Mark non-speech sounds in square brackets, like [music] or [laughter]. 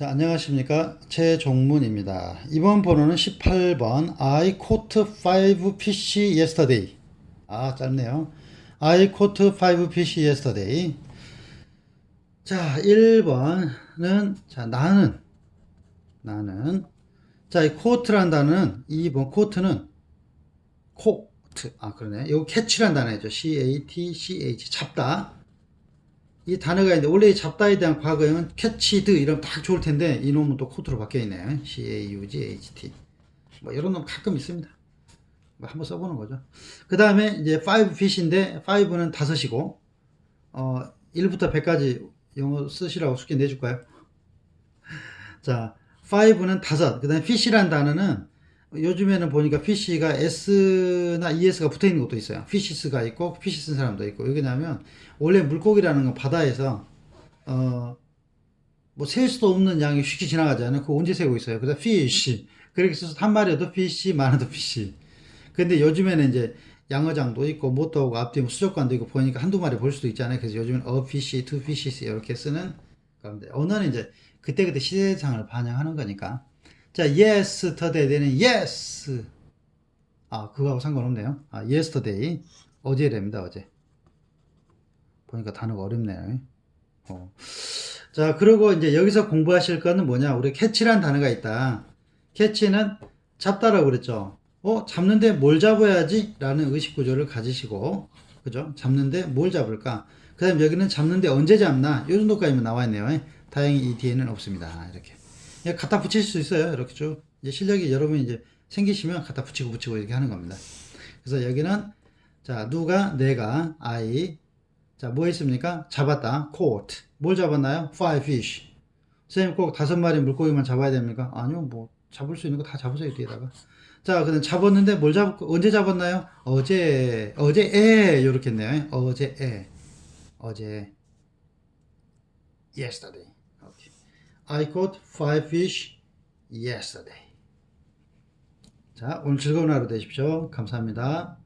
자, 안녕하십니까. 최종문입니다. 이번 번호는 18번 I caught 5 fish yesterday. 아, 짧네요. I caught 5 fish yesterday. 자, 1번은 자, 나는 나는 자, 이 cought란 단어는 2번 cought는 coat. 아, 그러네. 요거 catch란 단어죠. C A T C H 잡다. 이 단어가 있는데 원래 이 잡다에 대한 과거형은 캐치드 이러면 딱 좋을 텐데 이놈은 또 코드로 바뀌어 있네. C A U G H T. 뭐 이런 놈 가끔 있습니다. 뭐 한번 써보는 거죠. 그 다음에 이제 5 fish인데 5는 다섯이고 어 1부터 100까지 영어 쓰시라고 숙제 내줄까요? [laughs] 자, 5는 다섯. 그 다음에 fish란 단어는 요즘에는 보니까 fish가 s나 es가 붙어 있는 것도 있어요. fishis가 있고 fish 쓴 사람도 있고. 왜 그러냐면 원래 물고기라는 건 바다에서 어 뭐 셀 수도 없는 양이 쉽게 지나가잖아요. 그거 언제 세고 있어요. 그래서 fish 그렇게 써서 한 마리여도 fish, 많아도 fish. 근데 요즘에는 이제 양어장도 있고 모터하고 앞뒤 뭐 수족관도 있고 보니까 한두 마리 볼 수도 있잖아요. 그래서 요즘은 a fish, two fishes 이렇게 쓰는 건데 언어는 이제 그때그때 시대상을 반영하는 거니까. 자, yesterday는 yes. 아, 그거하고 상관없네요. 아, yesterday. 어제랍니다, 어제. 보니까 단어가 어렵네요. 어. 자, 그리고 이제 여기서 공부하실 거는 뭐냐? 우리 캐치란 단어가 있다. 캐치는 잡다라고 그랬죠. 어, 잡는데 뭘 잡아야지? 라는 의식 구조를 가지시고, 그죠? 잡는데 뭘 잡을까? 그 다음 여기는 잡는데 언제 잡나? 요 정도까지만 나와 있네요. 다행히 이 뒤에는 없습니다. 이렇게. 그냥 갖다 붙일 수 있어요. 이렇게 쭉. 이제 실력이 여러분이 이제 생기시면 갖다 붙이고 붙이고 이렇게 하는 겁니다. 그래서 여기는, 자, 누가, 내가, I, 자, 뭐 했습니까? 잡았다. caught. 뭘 잡았나요? five fish. 선생님 꼭 다섯 마리 물고기만 잡아야 됩니까? 아니요, 뭐, 잡을 수 있는 거 다 잡으세요, 뒤에다가. 자, 그다음 잡았는데 뭘 잡, 언제 잡았나요? 어제, 어제 에, 요렇게 했네요. 어제 에. 어제. yesterday. Okay. I caught five fish yesterday. 자, 오늘 즐거운 하루 되십시오. 감사합니다.